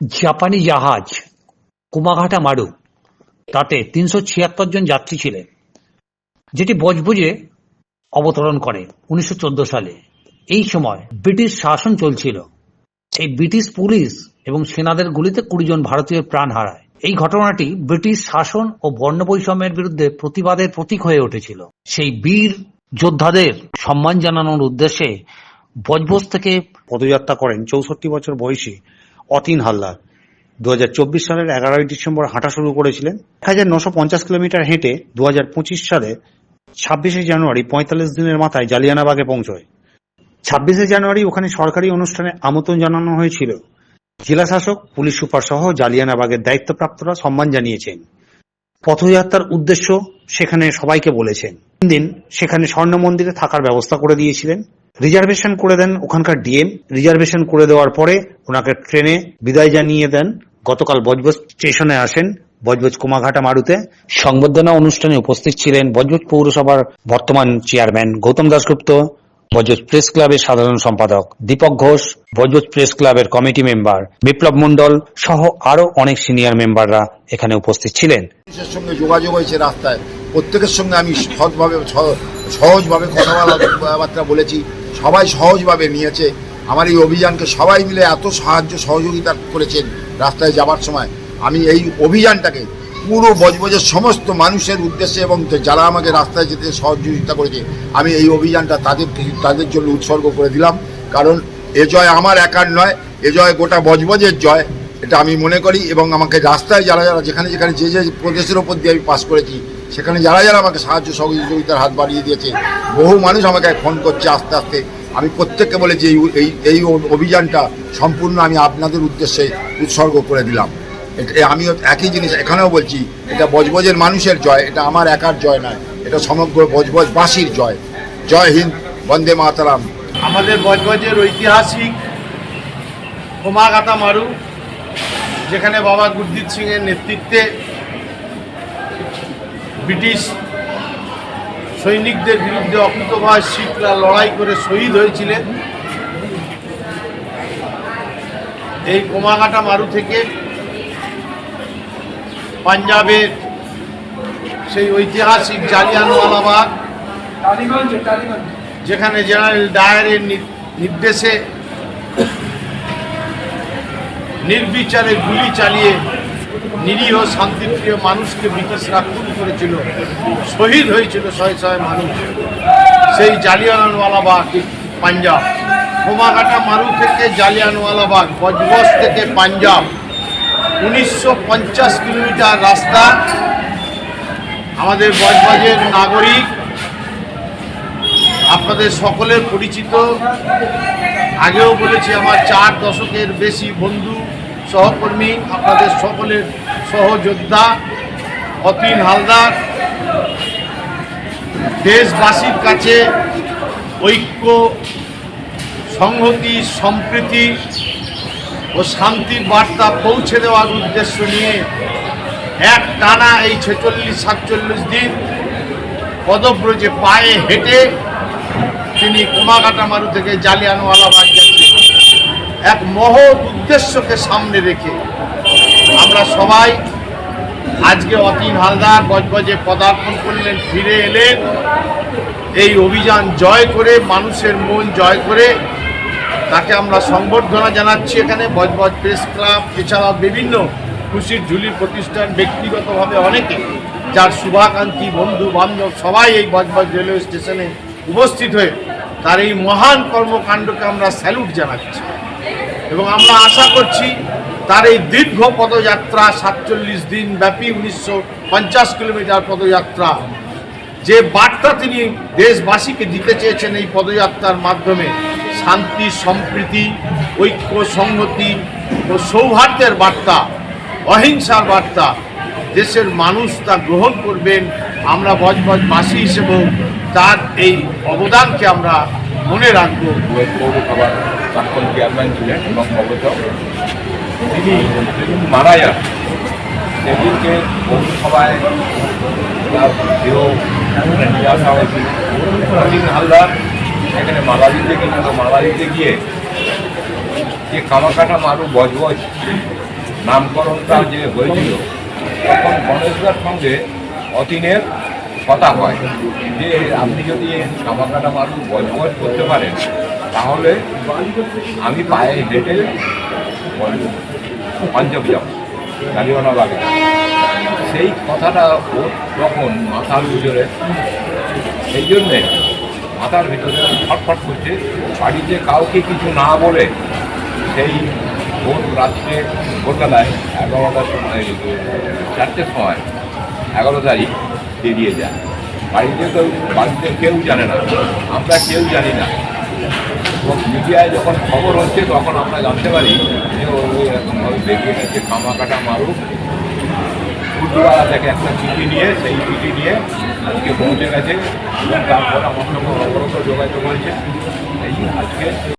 জাপানি জাহাজ, কুমাঘাটা মারু, তাতে তিনশো ছিয়াত্তর জন যাত্রী ছিলেন, যেটি বজবুজে অবতরণ করে উনিশশো সালে। এই সময় ব্রিটিশ শাসন চলছিল। এই ব্রিটিশ পুলিশ এবং সেনাদের গুলিতে কুড়ি জন ভারতীয় প্রাণ হারায়। এই ঘটনাটি ব্রিটিশ শাসন ও বর্ণ বৈষম্যের বিরুদ্ধে প্রতিবাদের প্রতীক হয়ে উঠেছিল। সেই বীর যোদ্ধাদের সম্মান জানানোর উদ্দেশ্যে বজবজ থেকে পদযাত্রা করেন চৌষট্টি বছর বয়সী অতীন হালদার। দুহাজার চব্বিশ সালের এগারোই ডিসেম্বর হাঁটা শুরু করেছিলেন। এক হাজার নশো পঞ্চাশ কিলোমিটার হেঁটে দুহাজার পঁচিশ সালে ছাব্বিশে জানুয়ারি পঁয়তাল্লিশ দিনের মাথায় জালিয়ানাবাগে পৌঁছয়। ছাব্বিশে জানুয়ারি ওখানে সরকারি অনুষ্ঠানে আমন্ত্রণ জানানো হয়েছিল। জেলা শাসক পুলিশ সুপার সহ জালিয়ানাবাগের দায়িত্বপ্রাপ্তরা সম্মান জানিয়েছেন। পথযাত্রার উদ্দেশ্য সেখানে সবাইকে বলেছেন। তিন দিন সেখানে স্বর্ণ মন্দিরে থাকার ব্যবস্থা করে দিয়েছিলেন। রিজার্ভেশন করে দেন ওখানকার ডিএম। রিজার্ভেশন করে দেওয়ার পরে ওনাকে ট্রেনে বিদায় জানিয়ে দেন। গতকাল বজবজ স্টেশনে আসেন বজবজ কুমাঘাটা মারুতে। সংবর্ধনা অনুষ্ঠানে উপস্থিত ছিলেন বজবজ পৌরসভার বর্তমান চেয়ারম্যান গৌতম দাসগুপ্ত বজবজ প্রেস ক্লাবের সাধারণ সম্পাদক দীপক ঘোষ, বজবজ প্রেস ক্লাবের কমিটি মেম্বার বিপ্লব মণ্ডল সহ আরও অনেক সিনিয়র মেম্বাররা এখানে উপস্থিত ছিলেন। সঙ্গে যোগাযোগ হয়েছে রাস্তায়। প্রত্যেকের সঙ্গে আমি সৎভাবে সহ- সহজভাবে কথাবার্তা বলেছি। সবাই সহজভাবে নিয়েছে। আমার এই অভিযানকে সবাই মিলে এত সাহায্য, সহযোগিতা করেছেন রাস্তায় যাবার সময়। আমি এই অভিযানটাকে পুরো বজবজের সমস্ত মানুষের উদ্দেশ্যে এবং যারা আমাকে রাস্তায় যেতে সহযোগিতা করেছে, আমি এই অভিযানটা তাদের তাদের জন্য উৎসর্গ করে দিলাম। কারণ এ জয় আমার একার নয়, এ জয় গোটা বজবজের জয়, এটা আমি মনে করি। এবং আমাকে রাস্তায় যারা যারা যেখানে যেখানে যে যে প্রদেশের ওপর দিয়ে আমি পাস করেছি সেখানে যারা যারা আমাকে সাহায্য সহযোগিতার হাত বাড়িয়ে দিয়েছে, বহু মানুষ আমাকে ফোন করছে আস্তে আস্তে। আমি প্রত্যেককে বলে যে এই- এই অভিযানটা সম্পূর্ণ আমি আপনাদের উদ্দেশ্যে উৎসর্গ করে দিলাম। আমিও একই জিনিস এখানেও বলছি, এটা বজবজের মানুষের জয়, এটা আমার একার জয় নয়, এটা সমগ্র বজবজবাসীর জয়। জয় হিন্দ, বন্দে মাতারাম। আমাদের বজবজের ঐতিহাসিক হোমাগাতা মারু, যেখানে বাবা গুরজিৎ সিংয়ের নেতৃত্বে ব্রিটিশ সৈনিকদের বিরুদ্ধে অকৃতভার শিখরা লড়াই করে শহীদ হয়েছিলেন। এই কোমাঘাটা মারু থেকে পাঞ্জাবের সেই ঐতিহাসিক জালিয়ানওয়ালাবাগ, যেখানে জেনারেল ডায়ারের নির্দেশে নির্বিচারে গুলি চালিয়ে নিরীহ, শান্তিপ্রিয় মানুষকে ব্রিটিশরা খুন করেছিল, শহীদ হয়েছিল শয়ে শয়ে মানুষ। সেই জালিয়ানওয়ালাবাগ, পাঞ্জাব। কোমাঘাটা মারু থেকে জালিয়ানওয়ালাবাগ, বজবজ থেকে পাঞ্জাব। উনিশশো পঞ্চাশ কিলোমিটার রাস্তা আমাদের বজবজের নাগরিক, আপনাদের সকলের পরিচিত। আগেও বলেছি, আমার চার দশকের বেশি বন্ধু সহকর্মী, আপনাদের সকলের সহযোদ্ধা, অতীন হালদার, দেশবাসীর কাছে ঐক্য, সংহতি, সম্প্রীতি ও শান্তির বার্তা পৌঁছে দেওয়ার উদ্দেশ্য নিয়ে এক টানা এই ছেচল্লিশ, সাতচল্লিশ দিন পদব্রজে পায়ে হেঁটে তিনি কুমাকাটা মারু থেকে জালিয়ানওয়ালাবাগ যাচ্ছেন এক মহৎ উদ্দেশ্যকে সামনে রেখে আমরা সবাই আজকে অতীন হালদার বজবজে পদার্পণ করলেন, ফিরে এলেন। এই অভিযান জয় করে, মানুষের মন জয় করে, তাকে আমরা সংবর্ধনা জানাচ্ছি এখানে। বজবজ প্রেস ক্লাব, এছাড়াও বিভিন্ন খুশির ঝুলি প্রতিষ্ঠান, ব্যক্তিগতভাবে অনেকে, যার শুভাকাঙ্ক্ষী, বন্ধু, বান্ধব, সবাই এই বজবজ রেলওয়ে স্টেশনে উপস্থিত হয়ে তার এই মহান কর্মকাণ্ডকে আমরা স্যালুট জানাচ্ছি। এবং আমরা আশা করছি তার এই দীর্ঘ পদযাত্রা সাতচল্লিশ দিন ব্যাপী উনিশশো পঞ্চাশ কিলোমিটার পদযাত্রা, যে বার্তা তিনি দেশবাসীকে দিতে চেয়েছেন এই পদযাত্রার মাধ্যমে, শান্তি, সম্প্রীতি, ঐক্য, সংহতি ও সৌহার্দ্যের বার্তা, অহিংসার বার্তা, দেশের মানুষ তা গ্রহণ করবেন আমরা বজবজবাসী হিসেবেও তার এই অবদানকে আমরা মনে রাখব। প্রাক্তন চেয়ারম্যান ছিলেন এবং অবত তিনি মারা যান সেদিনকে পৌরসভায় তার দেহ নিয়ে আসা হয়েছিল হালদার এখানে মালা দিতে গেছিল মালা দিতে গিয়ে যে কামাকাটা মারু বজবজ নামকরণটা যে হয়েছিল, তখন গণেশদার সঙ্গে অতীনের কথা হয়। যে আপনি যদি কামাকাটা মারু বজবজ করতে পারেন তাহলে আমি পায়ে হেঁটে পাঞ্জাবে যাব। গাড়িওয়ালা লাগে। সেই কথাটা ওর তখন মাথার ভিতরে সেই জন্যে মাথার ভিতরে ফটফট করছে, বাড়িতে কাউকে কিছু না বলে সেই ভোর রাত্রে ভোরবেলায় এগারোটার সময় চারটের সময়, এগারো তারিখ বেরিয়ে যায়। বাড়িতে তো বাড়িতে কেউ জানে না। আমরা কেউ জানি না। এবং মিডিয়ায় যখন খবর হচ্ছে, তখন আমরা জানতে পারি যে ও এরকমভাবে বেরিয়ে গেছে কামা কাটা মারুক। ফুটবলা থেকে একটা চিঠি নিয়ে, সেই চিঠি নিয়ে আজকে পৌঁছে গেছে এবং তারপর আমার সঙ্গে অবরত যোগাযোগ হয়েছে এই আজকে